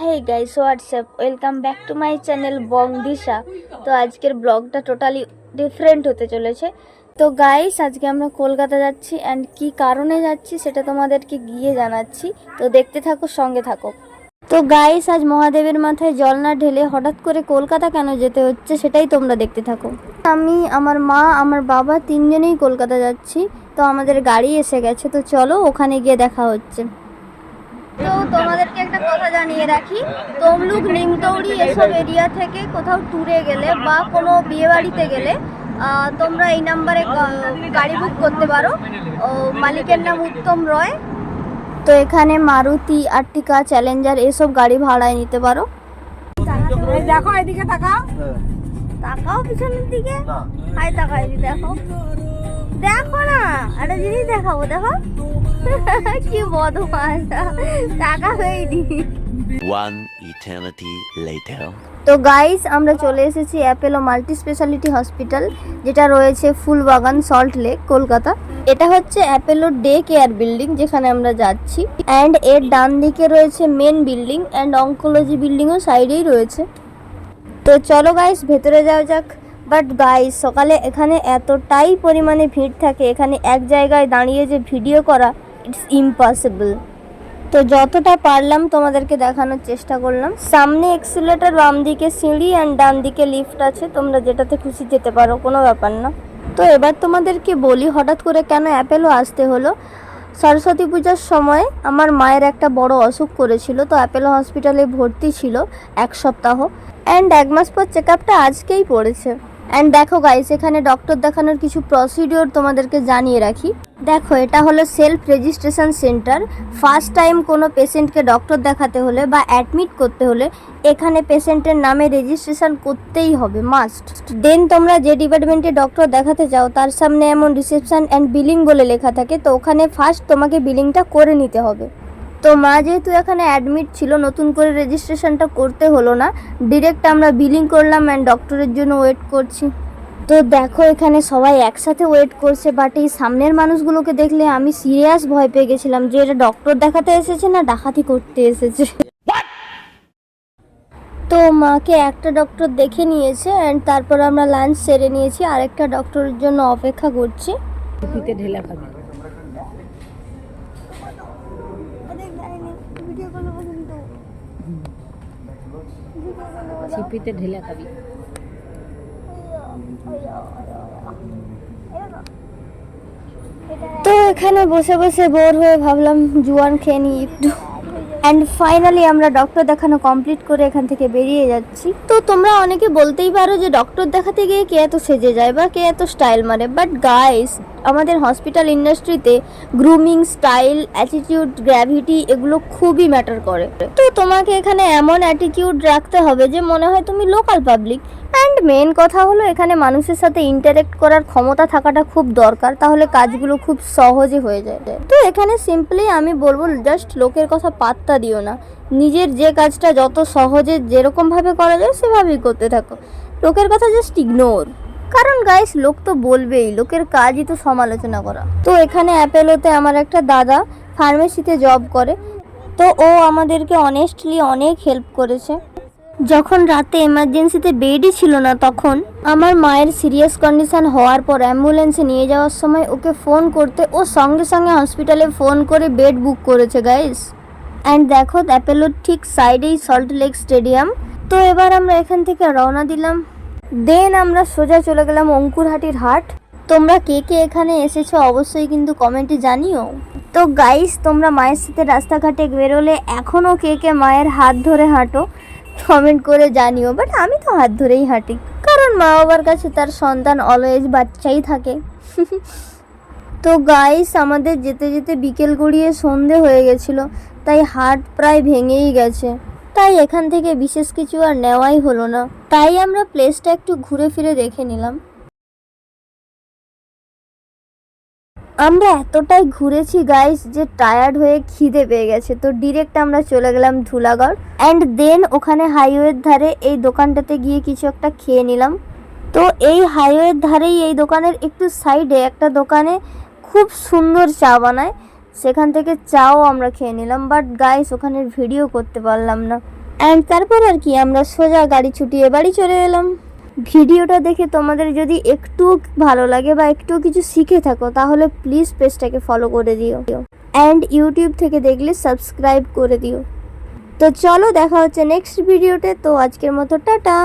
Hey guys WhatsApp welcome back to my channel Bong Disha তো আজকের ব্লগটা totally different হতে চলেছে। তো গাইস আজকে আমরা কলকাতা যাচ্ছি অ্যান্ড কি কারণে যাচ্ছি সেটা তোমাদেরকে গিয়ে জানাচ্ছি। তো দেখতে থাকো, সঙ্গে থাকো। তো গাইস আজ মহাদেবের মাথায় জল না ঢেলে হঠাৎ করে কলকাতা কেন যেতে হচ্ছে সেটাই তোমরা দেখতে থাকো। আমি, আমার মা, আমার বাবা তিনজনেই কলকাতা যাচ্ছি। তো আমাদের গাড়ি এসে গেছে, তো চলো ওখানে গিয়ে দেখা হচ্ছে। তো তোমাদেরকে একটা কথা জানিয়ে রাখি। তমলুক নিমতৌড়ি এসব এরিয়া থেকে কোথাও ট্যুরে গেলে বা কোনো বিয়ে বাড়িতে গেলে তোমরা এই নাম্বারে গাড়ি বুক করতে পারো। ও, মালিকের নাম উত্তম রয়। তো এখানে মারুতি আর্টিকা চ্যালেঞ্জার এসব গাড়ি ভাড়ায় নিতে পারো। দেখো এদিকে তাকাও। তাকাও পিছনের দিকে। হাই তাকাই দেখো। দেখো না একটা জিনিস দেখাবো দেখো। কি বদমাস টাকা হয়নি। One eternity later. তো গাইস আমরা চলে এসেছি অ্যাপেলো মাল্টি স্পেশালিটি হসপিটাল যেটা রয়েছে ফুলবাগান সল্ট লেক কলকাতা। এটা হচ্ছে অ্যাপেলো ডে কেয়ার বিল্ডিং যেখানে আমরা যাচ্ছি। অ্যান্ড এর ডান দিকে রয়েছে মেন বিল্ডিং অ্যান্ড অঙ্কোলজি বিল্ডিংও সাইডেই রয়েছে। তো চলো গাইস ভেতরে যাওয়া যাক। বাট গাইস সকালে এখানে এতটাই পরিমাণে ভিড় থাকে, এখানে এক জায়গায় দাঁড়িয়ে যে ভিডিও করা ইটস ইম্পসিবল তো যতটা পারলাম তোমাদেরকে দেখানোর চেষ্টা করলাম। সামনে এক্সিলেটর বাম দিকে সিঁড়ি অ্যান্ড ডান দিকে লিফট আছে, তোমরা যেটাতে খুশি যেতে পারো, কোনো ব্যাপার না। তো এবার তোমাদেরকে বলি, হঠাৎ করে কেন অ্যাপেলও আসতে হলো? সরস্বতী পূজার সময় আমার মায়ের একটা বড় অসুখ করেছিল, তো অ্যাপেলো হসপিটালে ভর্তি ছিল এক সপ্তাহ। অ্যান্ড এক মাস পর চেক আপটা আজকেই পড়েছে। অ্যান্ড দেখো গাইস এখানে ডক্টর দেখানোর কিছু প্রসিডিওর তোমাদেরকে জানিয়ে রাখি। দেখো, এটা হলো self registration centre first time কোনো পেশেন্টকে ডক্টর দেখাতে হলে বা অ্যাডমিট করতে হলে এখানে পেশেন্টের নামে রেজিস্ট্রেশন করতেই হবে মাস্ট দেন তোমরা যে ডিপার্টমেন্টে ডক্টর দেখাতে চাও, তার সামনে এমন রিসেপশন অ্যান্ড বিলিং বলে লেখা থাকে, তো ওখানে ফার্স্ট তোমাকে বিলিংটা করে নিতে হবে। তো মা যেহেতু এখানে অ্যাডমিট ছিল, নতুন করে রেজিস্ট্রেশনটা করতে হলো না। ডিরেক্ট আমরা বিলিং করলাম অ্যান্ড ডক্টরের জন্য ওয়েট করছি। তো দেখো, এখানে সবাই একসাথে ওয়েট করছে বাট এই সামনের মানুষগুলোকে দেখলে আমি সিরিয়াস ভয় পেয়ে গেছিলাম যে এটা ডক্টর দেখাতে এসেছে না ডাকাতি করতে এসেছে। তো মাকে একটা ডক্টর দেখে নিয়েছে অ্যান্ড তারপর আমরা লাঞ্চ সেরে নিয়েছি, আরেকটা ডক্টরের জন্য অপেক্ষা করছি। ঢেলা খাবি। ছিপিতে ঢেলা খাবি তো এখানে বসে বসে বোর হয়ে ভাবলাম জুয়ান খেয়ে নিই একটু। অ্যান্ড ফাইনালি আমরা ডক্টর দেখানো কমপ্লিট করে এখান থেকে বেরিয়ে যাচ্ছি। তো তোমরা অনেকে বলতেই পারো যে ডক্টর দেখাতে গিয়ে কে এত সেজে যায় বা কে এত স্টাইল মারে বাট গাইস আমাদের হসপিটাল ইন্ডাস্ট্রিতে গ্রুমিং স্টাইল অ্যাটিটিউড গ্র্যাভিটি এগুলো খুবই ম্যাটার করে। তো তোমাকে এখানে এমন অ্যাটিটিউড রাখতে হবে যে মনে হয় তুমি লোকাল পাবলিক অ্যান্ড মেন কথা হলো এখানে মানুষের সাথে ইন্টারেক্ট করার ক্ষমতা থাকাটা খুব দরকার, তাহলে কাজগুলো খুব সহজে হয়ে যায়। তো এখানে সিম্পলি আমি বলব জাস্ট লোকের কথা পাত্তা দিও না। নিজের যে কাজটা যত সহজে যেরকমভাবে করা যায় সেভাবেই করতে থাকো। লোকের কথা জাস্ট ইগনোর কারণ গাইস লোক তো বলবেই, লোকের কাজই তো সমালোচনা করা। তো এখানে অ্যাপেলোতে আমার একটা দাদা ফার্মেসিতে জব করে, তো ও আমাদেরকে অনেস্টলি অনেক হেল্প করেছে। যখন রাতে এমার্জেন্সিতে বেডই ছিল না তখন, আমার মায়ের সিরিয়াস কন্ডিশন হওয়ার পর অ্যাম্বুলেন্সে নিয়ে যাওয়ার সময় ওকে ফোন করতে ও সঙ্গে সঙ্গে হসপিটালে ফোন করে বেড বুক করেছে গাইস অ্যান্ড দেখো, অ্যাপেলোর ঠিক সাইডেই সল্ট লেক স্টেডিয়াম তো এবার আমরা এখান থেকে রওনা দিলাম। দেন আমরা সোজা চলে গেলাম অঙ্কুরহাটির হাট। তোমরা কে কে এখানে এসেছ অবশ্যই কিন্তু কমেন্টে জানিও। তো গাইস তোমরা মায়ের সাথে রাস্তাঘাটে বেরোলে এখনও কে কে মায়ের হাত ধরে হাঁটো কমেন্ট করে জানিও। বাট আমি তো হাত ধরেই হাঁটি, কারণ মা বাবার কাছে তার সন্তান অলওয়েজ বাচ্চাই থাকে। তো গাইস আমাদের যেতে যেতে বিকেল গড়িয়ে সন্ধে হয়ে গেছিল, তাই হাট প্রায় ভেঙেই গেছে। তাই এখান থেকে বিশেষ কিছু আর নেওয়াই হলো না। তাই আমরা প্লেসটা একটু ঘুরে ফিরে দেখে নিলাম। আমরা এতটাই ঘুরেছি গাইস যে টায়ার্ড হয়ে খিদে পেয়ে গেছে। তো ডিরেক্ট আমরা চলে গেলাম ধুলাগড় অ্যান্ড দেন ওখানে হাইওয়ের ধারে এই দোকানটাতে গিয়ে কিছু একটা খেয়ে নিলাম। তো এই হাইওয়ের ধারেই এই দোকানের একটু সাইডে একটা দোকানে খুব সুন্দর চা বানায়। সেখান থেকে চাও আমরা খেয়ে নিলাম। বাট গাইস ওখানের ভিডিও করতে পারলাম না। অ্যান্ড তারপর আর কি, আমরা সোজা গাড়ি ছুটিয়ে বাড়ি চলে এলাম। ভিডিওটা দেখে তোমাদের যদি একটু ভালো লাগে বা একটু কিছু শিখে থাকো, তাহলে প্লিজ পেজটাকে ফলো করে দিও। অ্যান্ড ইউটিউব থেকে দেখলে সাবস্ক্রাইব করে দিও। তো চলো দেখা হচ্ছে নেক্সট ভিডিওতে তো আজকের মতো, টাটা!